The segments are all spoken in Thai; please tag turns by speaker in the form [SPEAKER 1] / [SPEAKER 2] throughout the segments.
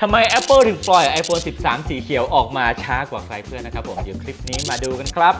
[SPEAKER 1] ทำไม Apple ถึงปล่อย iPhone 13 สีเขียวออกมาช้ากว่าใครเพื่อนนะครับผม เดี๋ยวคลิปนี้มาดูกันครับ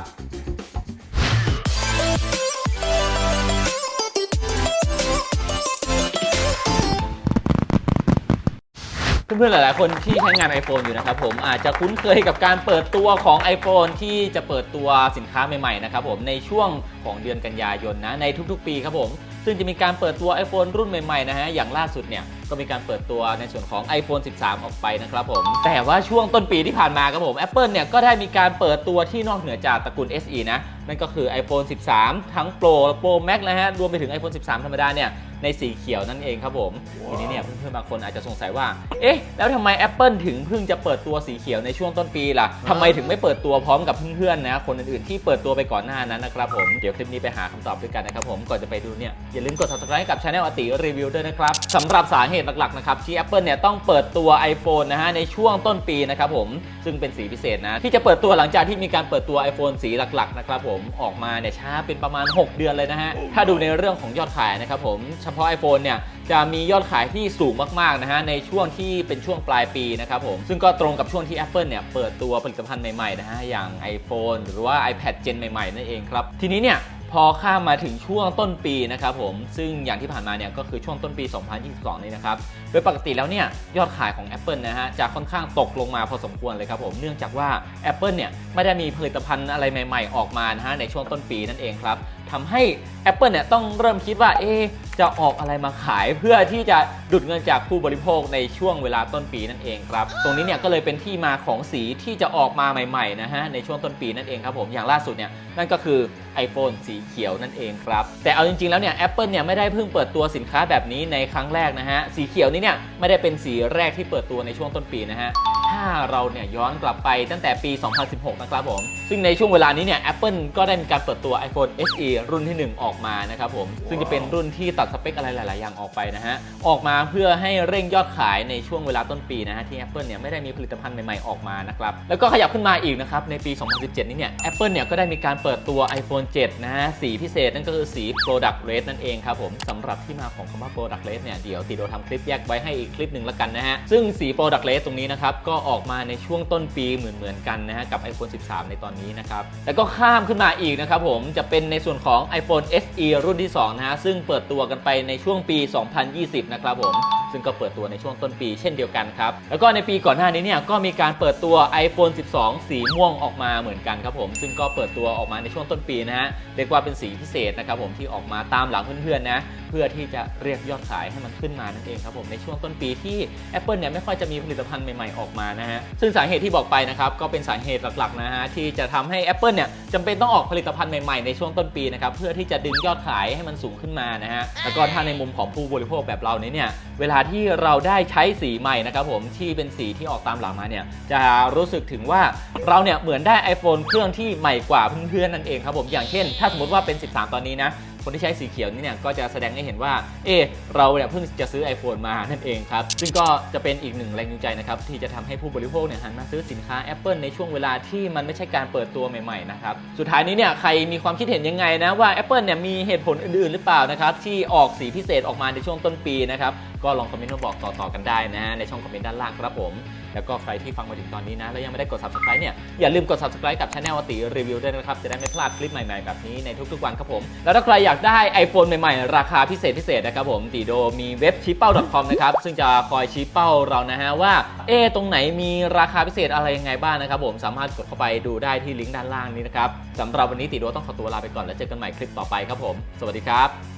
[SPEAKER 1] เพื่อนๆ หลายๆ คนที่ใช้งาน iPhone อยู่นะครับผมอาจจะคุ้นเคยกับการเปิดตัวของ iPhone ที่จะเปิดตัวสินค้าใหม่ๆ นะครับผมในช่วงของเดือนกันยายนนะในทุกๆ ปีครับผม ซึ่งจะมีการเปิดตัว iPhone รุ่นใหม่ๆนะฮะ อย่างล่าสุดเนี่ย ก็มีการเปิดตัวในส่วนของ iPhone 13 ออกไปนะครับผม แต่ว่าช่วงต้นปีที่ผ่านมาครับผม Apple เนี่ย ก็ได้มีการเปิดตัวที่นอกเหนือจากตระกูล SE นะ นั่นก็คือ iPhone 13 ทั้ง Pro และ Pro Max นะฮะ รวมไปถึง iPhone 13 ธรรมดาเนี่ย ในสีเขียวนั่นเองครับผมทีนี้เนี่ยเพื่อนๆบางคนอาจจะสงสัยว่า เอ๊ะ แล้วทำไม Apple ถึงเพิ่งจะเปิดตัวสีเขียวในช่วงต้นปีล่ะทำไมถึงไม่เปิดตัวพร้อมกับเพื่อนๆนะคนอื่นๆที่เปิดตัวไปก่อนหน้านั้นนะครับผมเดี๋ยวคลิปนี้ไปหาคำตอบด้วยกันนะครับผมก่อนจะไปดูเนี่ยอย่าลืมกด subscribe ให้กับ Channel อติรีวิวด้วยนะครับสำหรับสาเหตุหลักๆนะครับที่ Apple เนี่ยต้องเปิดตัว iPhone นะฮะในช่วงต้นปีนะครับผมซึ่งเป็นสีพิเศษนะที่จะเปิดตัวหลังจากที่มีการเปิดตัว iPhone สีหลักๆนะครับผมออกมาเนี่ยช้าเป็นประมาณ 6 เดือนเลยนะฮะถ้าดูในเรื่องของยอดขายนะครับผมเฉพาะ iPhone เนี่ยจะมียอดขายที่สูงมากๆนะฮะในช่วงที่เป็นช่วงปลายปีนะครับผมซึ่งก็ตรงกับช่วงที่ Apple เนี่ยเปิดตัวผลิตภัณฑ์ใหม่ๆนะฮะอย่าง iPhone หรือว่า iPad Gen ใหม่ๆนั่นเองครับทีนี้เนี่ยพอข้ามมาถึงช่วงต้นปีนะครับผมซึ่งอย่างที่ผ่านมาเนี่ยก็คือช่วงต้นปี 2022 นี่นะครับ โดยปกติแล้วเนี่ยยอดขายของ Apple นะฮะจะค่อนข้างตกลงมาพอสมควรเลยครับผมเนื่องจากว่า Apple เนี่ยไม่ได้มีผลิตภัณฑ์อะไรใหม่ ๆ ออกมานะฮะในช่วงต้นปีนั่นเองครับ ทำให้ Apple เนี่ยต้องเริ่มคิดว่าเอ๊จะออกอะไรมาขายเพื่อที่จะดูดเงินจากผู้บริโภคในช่วงเวลาต้นปีนั่นเองครับ ตรงนี้เนี่ยก็เลยเป็นที่มาของสีที่จะออกมาใหม่ๆนะฮะในช่วงต้นปีนั่นเองครับผมอย่างล่าสุดเนี่ยนั่นก็คือ iPhone สีเขียวนั่นเองครับ แต่เอาจริงๆแล้วเนี่ย Apple เนี่ยไม่ได้เพิ่งเปิดตัวสินค้าแบบนี้ในครั้งแรกนะฮะสีเขียวนี้เนี่ยไม่ได้เป็นสีแรกที่เปิดตัวในช่วงต้นปีนะฮะ ถ้าเราเนี่ยย้อนกลับไปตั้งแต่ปี 2016 นะครับผม ซึ่งในช่วงเวลานี้เนี่ย Apple ก็ได้มีการเปิดตัว iPhone SE รุ่นที่ 1 ออกมานะครับผม ซึ่งจะเป็นรุ่นที่ตัดสเปคอะไรหลาย ๆ อย่างออกไปนะฮะ ออกมาเพื่อให้เร่งยอดขายในช่วงเวลาต้นปีนะฮะ ที่ Apple เนี่ยไม่ได้มีผลิตภัณฑ์ใหม่ ๆ ออกมานะครับ แล้วก็ขยับขึ้นมาอีกนะครับ ในปี 2017 นี้เนี่ย Apple เนี่ยก็ได้มีการเปิดตัว iPhone 7 นะฮะ สีพิเศษนั่นก็คือสี Product Red นั่นเองครับผมสำหรับที่มาของคำว่า Product Red เนี่ยเดี๋ยวตีโดทำคลิปแยกไว้ให้อีกคลิปหนึ่งละกันนะฮะซึ่งสี Product Red ตรงนี้นะครับก็ออกมาในช่วงต้นปีเหมือนๆกันนะฮะกับ iPhone 13 ในตอนนี้นะครับ แล้วก็ข้ามขึ้นมาอีกนะครับผมจะเป็นในส่วนของ iPhone SE รุ่นที่2นะฮะซึ่งเปิดตัวกันไปในช่วงปี 2020 นะครับผม ซึ่งก็เปิดตัวในช่วงต้นปีเช่นเดียวกันครับ แล้วก็ในปีก่อนหน้านี้เนี่ยก็มีการเปิดตัว iPhone 12 สีม่วงออกมาเหมือนกันครับผม ซึ่งก็เปิดตัวออกมาในช่วงต้นปีนะฮะ เรียกว่าเป็นสีพิเศษนะครับผมที่ออกมาตามหลังเพื่อนๆนะ เพื่อที่จะเรียกยอดขายให้มันขึ้นมานั่นเองครับผมในช่วงต้นปีที่ Apple เนี่ยไม่ค่อยจะมีผลิตภัณฑ์ใหม่ๆออกมานะฮะ ซึ่งสาเหตุที่บอกไปนะครับก็เป็นสาเหตุหลักๆนะฮะที่จะทำให้ Apple เนี่ยจำเป็นต้องออกผลิตภัณฑ์ใหม่ๆในช่วงต้นปีนะครับเพื่อที่จะดึงยอดขายให้มันสูงขึ้นมานะฮะแล้วก็ถ้าในมุมของผู้บริโภคแบบเราเนี่ยเวลาที่เราได้ใช้สีใหม่นะครับผมที่เป็นสีที่ออกตามหลังมาเนี่ยจะรู้สึกถึงว่าเราเนี่ยเหมือนได้ iPhone เครื่องที่ใหม่กว่าเพื่อนๆนั่นเองครับผมอย่างเช่น ถ้าสมมติว่าเป็น 13 ตอนนี้นะ คนที่ใช้สีเขียวนี่เนี่ยก็จะแสดงให้เห็นว่า เอเราเนี่ยเพิ่งจะซื้อ iPhone มานั่นเองครับ ซึ่งก็จะเป็นอีกหนึ่งแรงจูงใจนะครับที่จะทำให้ผู้บริโภคเนี่ยหันมาซื้อสินค้า Apple ในช่วงเวลาที่มันไม่ใช่การเปิดตัวใหม่ๆนะครับ สุดท้ายนี้เนี่ยใครมีความคิดเห็นยังไงนะว่า Apple เนี่ยมีเหตุผลอื่นๆ หรือเปล่านะครับที่ออกสีพิเศษออกมาในช่วงต้นปีนะครับก็ลองคอมเมนต์มาบอกต่อๆกันได้นะในช่องคอมเมนต์ด้านล่างครับผม แล้วก็ใครที่ฟังมาถึงตอนนี้นะ แล้วยังไม่ได้กด subscribe เนี่ย อย่าลืมกด subscribe กับ Channel อติรีวิวด้วยนะครับ จะได้ไม่พลาดคลิปใหม่ๆ แบบนี้ในทุกๆวันครับผม แล้วถ้าใครอยากได้ iPhone ใหม่ๆ ราคาพิเศษพิเศษนะครับผมตีโดมีเว็บชี้เป้า .com นะครับ ซึ่งจะคอยชี้เป้าเรานะฮะว่า เอตรงไหนมีราคาพิเศษอะไรยังไงบ้างนะครับผม สามารถกดเข้าไปดูได้ที่ลิงก์ด้านล่างนี้นะครับสำหรับวันนี้ตีโดต้องขอตัวลาไปก่อนแล้วเจอกันใหม่คลิปต่อไปครับผม สวัสดีครับ